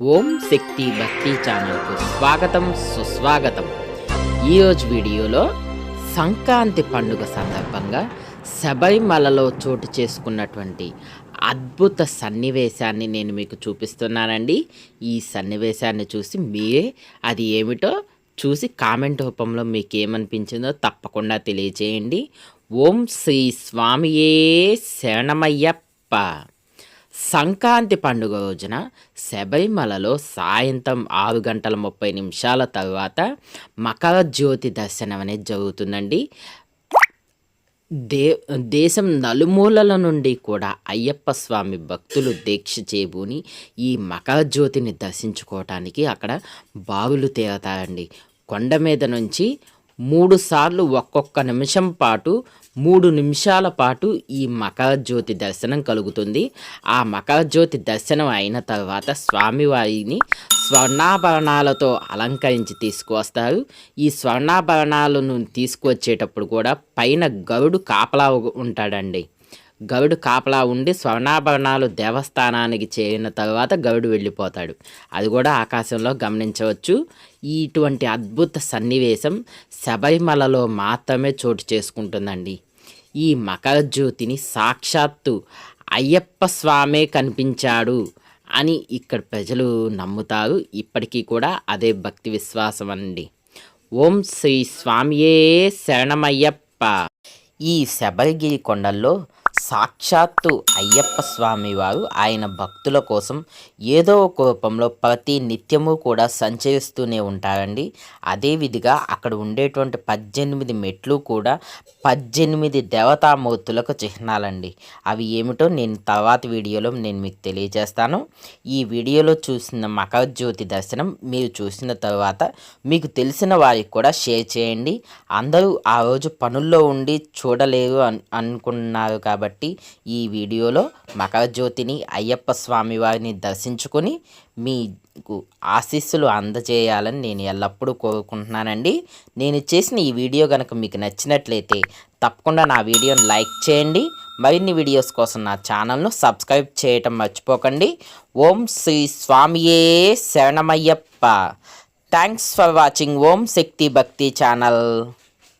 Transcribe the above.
ఓం శక్తి భక్తి ఛానల్కు స్వాగతం సుస్వాగతం. ఈరోజు వీడియోలో సంక్రాంతి పండుగ సందర్భంగా శబరిమలలో చోటు చేసుకున్నటువంటి అద్భుత సన్నివేశాన్ని నేను మీకు చూపిస్తున్నానండి. ఈ సన్నివేశాన్ని చూసి మీరే అది ఏమిటో చూసి కామెంట్ రూపంలో మీకు ఏమనిపించిందో తప్పకుండా తెలియజేయండి ఓం శ్రీ స్వామియే శరణమయ్యప్ప. సంక్రాంతి పండుగ రోజున శబరిమలలో సాయంత్రం ఆరు గంటల ముప్పై నిమిషాల తర్వాత మకర జ్యోతి దర్శనం అనేది జరుగుతుందండి. దే దేశం నలుమూలల నుండి కూడా అయ్యప్ప స్వామి భక్తులు దీక్ష చేబూని ఈ మకర జ్యోతిని దర్శించుకోవటానికి అక్కడ బావులు తేరతారండి. కొండ మీద నుంచి మూడు సార్లు ఒక్కొక్క నిమిషం పాటు మూడు నిమిషాల పాటు ఈ మకర జ్యోతి దర్శనం కలుగుతుంది. ఆ మకర జ్యోతి దర్శనం అయిన తర్వాత స్వామివారిని స్వర్ణాభరణాలతో అలంకరించి తీసుకువస్తారు. ఈ స్వర్ణాభరణాలను తీసుకువచ్చేటప్పుడు కూడా పైన గరుడు కాపలా ఉంటాడండి. గరుడు కాపలా ఉండి స్వర్ణాభరణాలు దేవస్థానానికి చేరిన తర్వాత గరుడు వెళ్ళిపోతాడు. అది కూడా ఆకాశంలో గమనించవచ్చు. ఇటువంటి అద్భుత సన్నివేశం శబరిమలలో మాత్రమే చోటు చేసుకుంటుందండి. ఈ మకర జ్యోతిని సాక్షాత్తు అయ్యప్ప స్వామే కనిపించాడు అని ఇక్కడ ప్రజలు నమ్ముతారు. ఇప్పటికీ కూడా అదే భక్తి విశ్వాసం అండి. ఓం శ్రీ స్వామియే శరణమయ్యప్ప. ఈ శబరిగిరి కొండల్లో సాక్షాత్తు అయ్యప్ప స్వామి వారు ఆయన భక్తుల కోసం ఏదో ఒక రూపంలో ప్రతి నిత్యము కూడా సంచరిస్తూనే ఉంటారండి. అదేవిధిగా అక్కడ ఉండేటువంటి పద్దెనిమిది మెట్లు కూడా పద్దెనిమిది దేవతామూర్తులకు చిహ్నాలండి. అవి ఏమిటో నేను తర్వాత వీడియోలో నేను మీకు తెలియజేస్తాను. ఈ వీడియోలో చూసిన మకర జ్యోతి దర్శనం మీరు చూసిన తర్వాత మీకు తెలిసిన వారికి కూడా షేర్ చేయండి. అందరూ ఆ రోజు పనుల్లో ఉండి చూడలేరు అనుకున్నారు అనుకున్నారు కాబట్టి ఈ వీడియోలో మకర జ్యోతిని అయ్యప్ప స్వామి వారిని దర్శించుకొని మీకు ఆశీస్సులు అందజేయాలని నేను ఎల్లప్పుడూ కోరుకుంటున్నానండి. నేను చేసిన ఈ వీడియో కనుక మీకు నచ్చినట్లయితే తప్పకుండా నా వీడియోని లైక్ చేయండి. మరిన్ని వీడియోస్ కోసం నా ఛానల్ను సబ్స్క్రైబ్ చేయటం మర్చిపోకండి. ఓం శ్రీ స్వామియే శరణమయ్యప్ప. Thanks for watching. Om Shakti Bhakti channel.